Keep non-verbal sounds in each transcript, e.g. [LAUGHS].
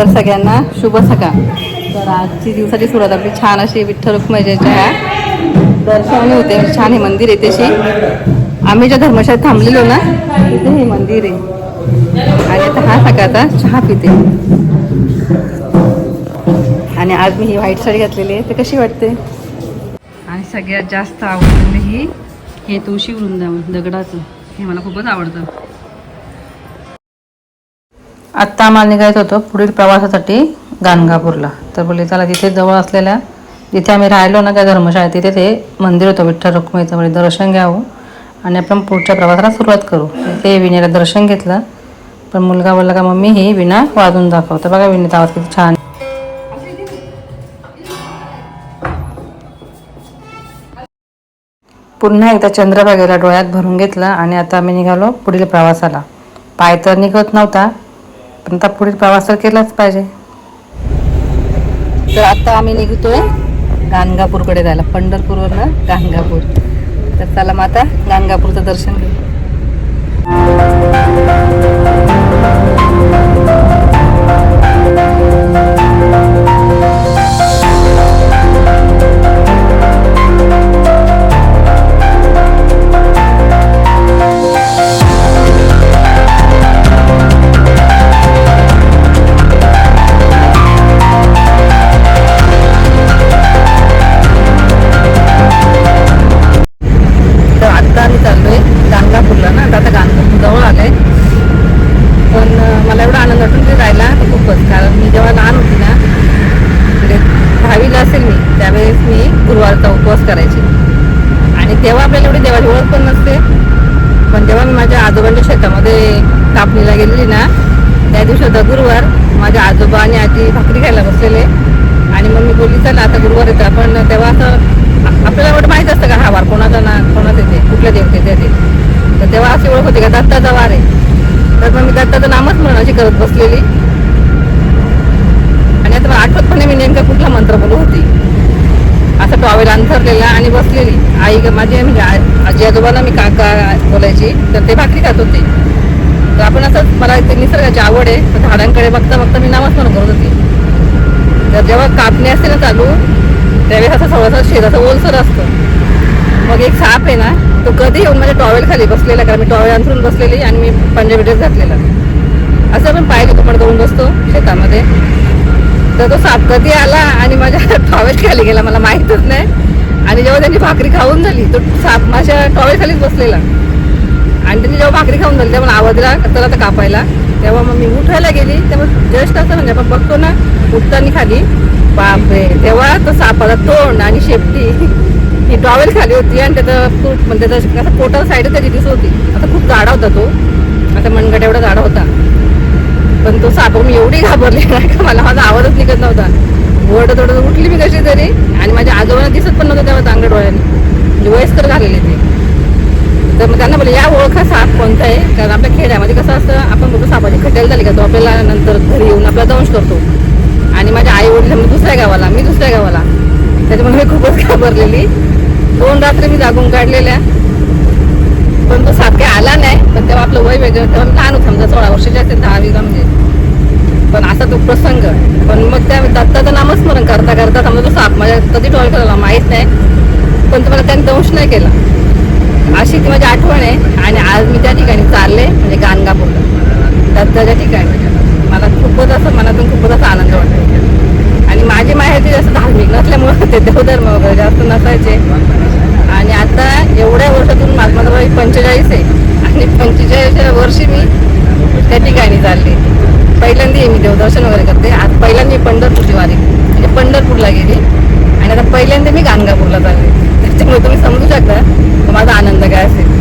तर सगळ्यांना शुभ सकाळ. तर आजची दिवसाची सुरुवात आपली छान अशी विठ्ठल रुक्मयच्या ह्या दर्शनाने होते. म्हणजे छान हे मंदिर आहे त्याशी. आम्ही ज्या धर्मशाळेत थांबलेलो ना तिथे हे मंदिर आहे. आणि आता हा सकाळचा चहा पिते. आणि आज मी ही व्हाईट साडी घातलेली आहे. तर कशी वाटते? आणि सगळ्यात जास्त आवडलेलं ही हे तुळशी वृंदावन दगडाचं. हे मला खूपच आवडतं. आत्ता आम्हाला निघायचं होतं पुढील प्रवासासाठी गाणगापूरला. तर बोलले चला तिथे जवळ असलेल्या जिथे आम्ही राहिलो ना त्या धर्मशाळेत तिथे ते मंदिर होतं विठ्ठल रुक्माईचं म्हणजे दर्शन घ्यावं आणि आपण पुढच्या प्रवासाला सुरुवात करू. ते विण्याला दर्शन घेतलं. पण मुलगा बोलला का मम्मी ही विणा वाजून दाखवतं बघा विणीत आवाज किती छान. पुन्हा एकदा चंद्रभागेला डोळ्यात भरून घेतलं आणि आता आम्ही निघालो पुढील प्रवासाला. पाय तर निघत नव्हता पण आता पुढील प्रवास तर केलाच पाहिजे. तर आता आम्ही निघतोय गाणगापूरकडे जायला पंढरपूरवरनं गाणगापूर. तर चला मग आता गाणगापूरचं दर्शन घेऊ. त्यावेळेस मी गुरुवारचा उपवास करायचे. आणि तेव्हा आपल्याला एवढी देवाची ओळख पण नसते. पण जेव्हा मी माझ्या आजोबांच्या शेतामध्ये कापणीला गेलेली ना त्या दिवशी होता गुरुवार माझ्या आजोबा आणि आजी भाकरी खायला बसलेले. आणि मग मी बोलली चला आता गुरुवार येतं. आपण तेव्हा असं आपल्याला एवढं माहीत असतं का हा वार कोणाचा ना कोणाचा येते कुठल्या देवते येते. तर तेव्हा अशी ओळख होती का दत्ताचा वार आहे. तर मग मी दत्ताचं नामच म्हणून अशी करत बसलेली. आणि आता आठवत पण मी नेमका कुठला मंत्र बोलू होती. टॉवेल अंथरलेला आणि बसलेली. आई माझी म्हणजे आजी आजोबांना मी काका बोलायची तर ते भाकरी खात होते. तर आपण असं मला ते निसर्गाची आवड आहे तर झाडांकडे बघता बघता मी नामस्मरण करत होती. तर जेव्हा कापणी असते ना चालू त्यावेळेस असं थोडंसं शेताचं ओलसर असतं. मग एक साप आहे ना तो कधी येऊन माझ्या टॉवेल खाली बसलेला कारण मी टॉवेल अंथरून बसलेली आणि मी पंजाबी ड्रेस घातलेला. असं आपण पाहिलं तो पण जाऊन बसतो शेतामध्ये. तर तो साप कधी आला आणि माझ्या [LAUGHS] टॉवेल खाली गेला मला माहीतच नाही. आणि जेव्हा त्यांची भाकरी खाऊन झाली तो साप माझ्या टॉवेल खालीच बसलेला. आणि त्यांनी जेव्हा भाकरी खाऊन झाली तेव्हा आवाजला आवाज दिला आता कापायला. तेव्हा मग मी उठायला गेली तेव्हा जस्ट असं म्हणजे आपण बघतो ना उठताना खाली. बापरे तेव्हा तो सापाला तोंड आणि शेपटी ही टॉवेल खाली होती आणि त्याचं तूट म्हणजे त्याचं असं पोटाला साईड त्याची दिसत होती. आता खूप जाडा होता तो. आता मनगट एवढा जाडा होता. पण तो साप मी एवढी घाबरली नाही का मला माझा आवाजच निघत नव्हता. ओरडत ओरडत उठली मी कशी तरी आणि माझ्या आजोबांना दिसत पण नव्हतं तेव्हा चांगल्या डोळ्याने. म्हणजे वयस्कर झालेले ते. तर मग त्यांना बोलले या ओळखा साप कोणता आहे? कारण आपल्या खेड्यामध्ये कसं असतं आपण बोलतो सापाची खटेल झाली का तो आपल्याला नंतर घरी येऊन आपला दंश करतो. आणि माझ्या आई वडील मी दुसऱ्या गावाला मी दुसऱ्या गावाला. त्याच्यामुळे मी खूपच घाबरलेली. दोन रात्री मी जागून काढलेल्या. पण तो साप काही आला नाही. पण तेव्हा आपलं वय वेगळं तेव्हा मी लहान समजा सोळा वर्षाचे असेल दहावीला म्हणजे. पण असा तो प्रसंग पण मग त्या दत्ताचं नामस्मरण करता करता समजा तो साप माझ्या कधी टॉल करायला माहीत नाही. पण तुम्हाला त्याने दंश नाही केला. अशी ती माझी आठवण आहे. आणि आज मी त्या ठिकाणी चालले म्हणजे गाणगापूरला दत्ताच्या ठिकाणी. मला खूपच असं मनातून खूपच असा आनंद वाटतो. आणि माझी माहिती जास्त धार्मिक नसल्यामुळे ते देवधर्म वगैरे जास्त नसायचे. आणि आता एवढ्या वर्षातून माझं माझं पंचेचाळीस आहे. आणि पंचेचाळीसच्या वर्षी मी त्या ठिकाणी चालले. पहिल्यांदा मी देवदर्शन वगैरे करते. आज पहिल्यांदा मी पंढरपूरची वारी म्हणजे पंढरपूरला गेली. आणि आता पहिल्यांदा मी गाणगापूरला चालले. त्याच्यामुळे तुम्ही समजू शकता माझा आनंद काय असेल.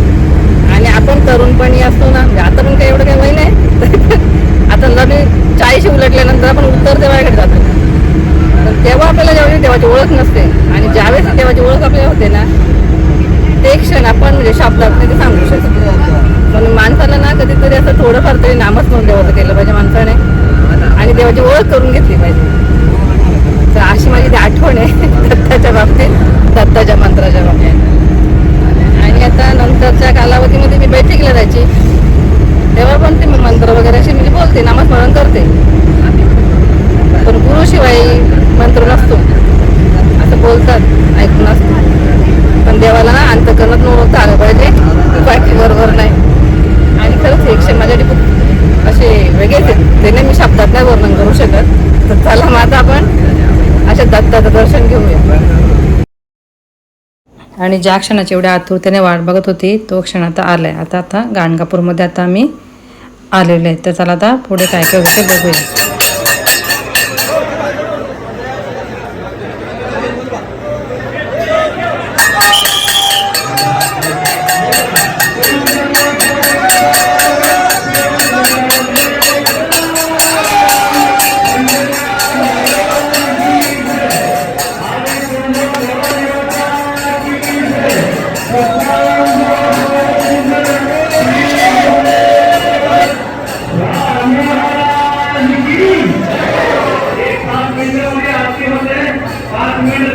आणि आपण तरुणपणी असतो ना म्हणजे आता पण काही एवढं काही वय नाही [LAUGHS] आता लग्न चाळीशी उलटल्यानंतर आपण उत्तर देवाकडे जातो. तर तेव्हा आपल्याला ज्यावेळी देवाची ओळख नसते आणि ज्यावेळेस देवाची ओळख आपल्याला होते ना ते क्षण आपण म्हणजे शब्दात नाही ते सांगू शकतो. पण माणसाला ना कधीतरी असं थोडंफार तरी नामच म्हणून देवाचं केलं पाहिजे माणसाने. आणि देवाची ओळख करून घेतली पाहिजे. तर अशी माझी आठवण आहे दत्ताच्या बाबतीत दत्ताच्या मंत्राच्या बाबतीत. आणि आता नंतरच्या कालावधीमध्ये मी बैठकीला जायची. तेव्हा पण ते मंत्र वगैरे अशी म्हणजे बोलते नामस्मरण करते. पण गुरुशिवाय मंत्र नसतो. असं बोलतात ऐकून असतो पण देवाला ना नव्हतं आलं पाहिजे. बाकी बरोबर नाही. आणि खरंच हे क्षण माझ्यासाठी खूप असे वेगळेच आहेत. ते नाही मी शब्दात नाही वर्णन करू शकत. तर चला मग आता आपण अशा दत्ताचं दर्शन घेऊया. आणि ज्या क्षणाची एवढ्या आतुरतेने वाट बघत होती तो क्षण आता आलाय. आता आता गाणगापूरमध्ये आता आम्ही आलेलो आहे. तर चला आता पुढे काय काय होते बघूया.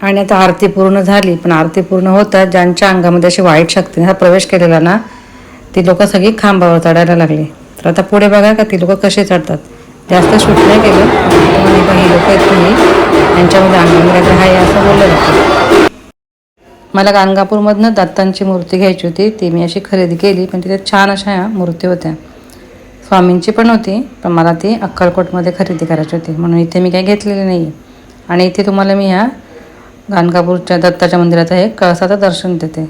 आणि आता आरती पूर्ण झाली पण आरती पूर्ण होतात ज्यांच्या अंगामध्ये अशी वाईट शक्तीने हा प्रवेश केलेला ना ती लोक सगळी खांबावर चढायला लागली. तर आता पुढे बघा का ती लोक कसे चढतात. जास्त शूट नाही केलं. म्हणे पण ही लोक आहेत तुम्ही यांच्यामध्ये काहीतरी आहे असं बोललं जातं. मला गाणगापूरमधनं दत्तांची मूर्ती घ्यायची होती ती मी अशी खरेदी केली पण तिथे छान अशा ह्या मूर्ती होत्या. स्वामींची पण होती पण मला ती अक्कलकोटमध्ये खरेदी करायची होती म्हणून इथे मी काही घेतलेली नाही आहे आणि इथे तुम्हाला मी ह्या गाणगापूरच्या दत्ताच्या मंदिराचं हे कळसाचं दर्शन देते.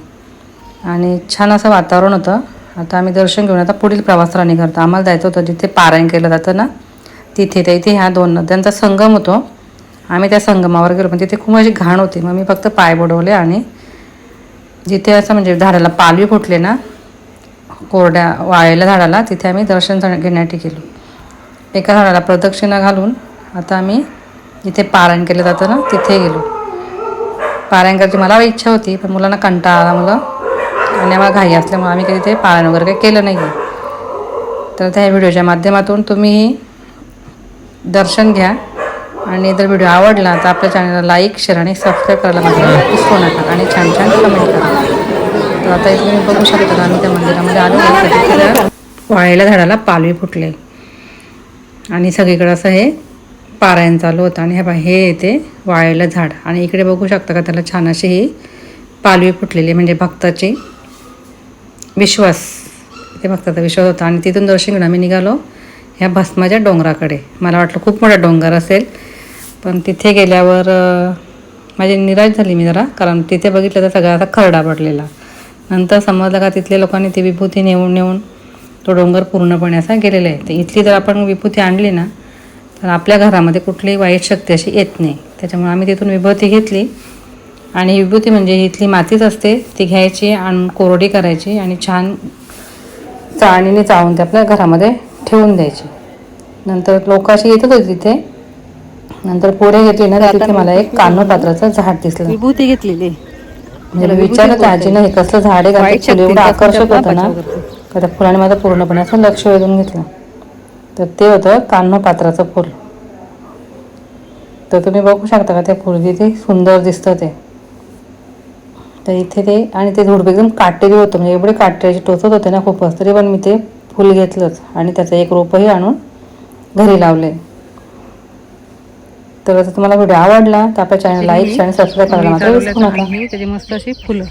आणि छान असं वातावरण होतं. आता आम्ही दर्शन घेऊन आता पुढील प्रवासाला करतो. आम्हाला जायचं होतं जिथे पारायण केलं जातं ना? तिथे त्या इथे ह्या दोन नद्यांचा संगम होतो. आम्ही त्या संगमावर गेलो पण तिथे खूप अशी घाण होती. मग मी फक्त पाय बुडवले आणि जिथे असं म्हणजे झाडाला पालवी फुटले ना कोरड्या वाळलेल्या झाडाला तिथे आम्ही दर्शन घेण्यासाठी गेलो. एका झाडाला प्रदक्षिणा घालून आता आम्ही जिथे पारायण केलं जातं ना तिथे गेलो. पारायण करायची मला इच्छा होती पण मुलांना कंटाळा आला मुलं. आणि आम्हाला घाई असल्यामुळे आम्ही काही तिथे पारायण वगैरे काही केलं नाही तर त्या व्हिडिओच्या माध्यमातून तुम्ही दर्शन घ्या. आणि जर व्हिडिओ आवडला तर आपल्या चॅनलला लाईक शेअर आणि सबस्क्राईब करायला मात्र विसरू नका. आणि छान छान कमेंट करा. तर आता इथे तुम्ही बघू शकता का आम्ही त्या मंदिरामध्ये आलो वाळलेल्या झाडाला पालवी फुटले. आणि सगळीकडं असं हे पारायण चालू होतं. आणि हे बा हे येते वाळलेलं झाड. आणि इकडे बघू शकता का त्याला छान अशी ही पालवी फुटलेली आहे, म्हणजे भक्ताची विश्वास. ते भक्ताचा विश्वास होता. आणि तिथून दर्शन घेऊन आम्ही निघालो. ह्या भस्माच्या डोंगराकडे. मला वाटलं खूप मोठा डोंगर असेल. पण तिथे गेल्यावर माझी निराश झाली मी जरा कारण तिथे बघितलं तर सगळा असा खरडा पडलेला. नंतर समजलं का तिथल्या लोकांनी ती विभूती नेऊन नेऊन तो डोंगर पूर्णपणे असा गेलेला आहे. तर इथली जर आपण विभूती आणली ना तर आपल्या घरामध्ये कुठलीही वाईट शक्ती अशी येत नाही. त्याच्यामुळे आम्ही तिथून विभूती घेतली. आणि विभूती म्हणजे इथली मातीच असते ती घ्यायची आणि कोरडी करायची आणि छान चाळणीने चाळून ते आपल्या घरामध्ये ठेवून द्यायची. नंतर लोक अशी येतच होती तिथे. नंतर पुढे घेतली ना तिथे मला एक कानोपात्राचं झाड दिसलं. विभूती घेतलेली. म्हणजे मी विचारत आजी नाही कसलं झाड आहे ते एवढं आकर्षक होतं ना. का त्या फुलाने माझं पूर्णपणे असं लक्ष वेधून घेतलं. तर ते होतं कान्होपात्राचं फुल. तर तुम्ही बघू शकता का ते फुल किती सुंदर दिसतं ते. तर इथे ते आणि ते झुडपं एकदम काटेरी होतं. म्हणजे एवढे काटेरी टोचत होते ना खूपच तरी पण मी ते फुल घेतलंच आणि त्याचं एक रोपही आणून घरी लावले. तर जर तुम्हाला व्हिडिओ आवडला तर आपल्या चॅनल लाईक आणि सबस्क्राईब करायला मात्र विसरू नका. त्याची मस्त अशी फुलं.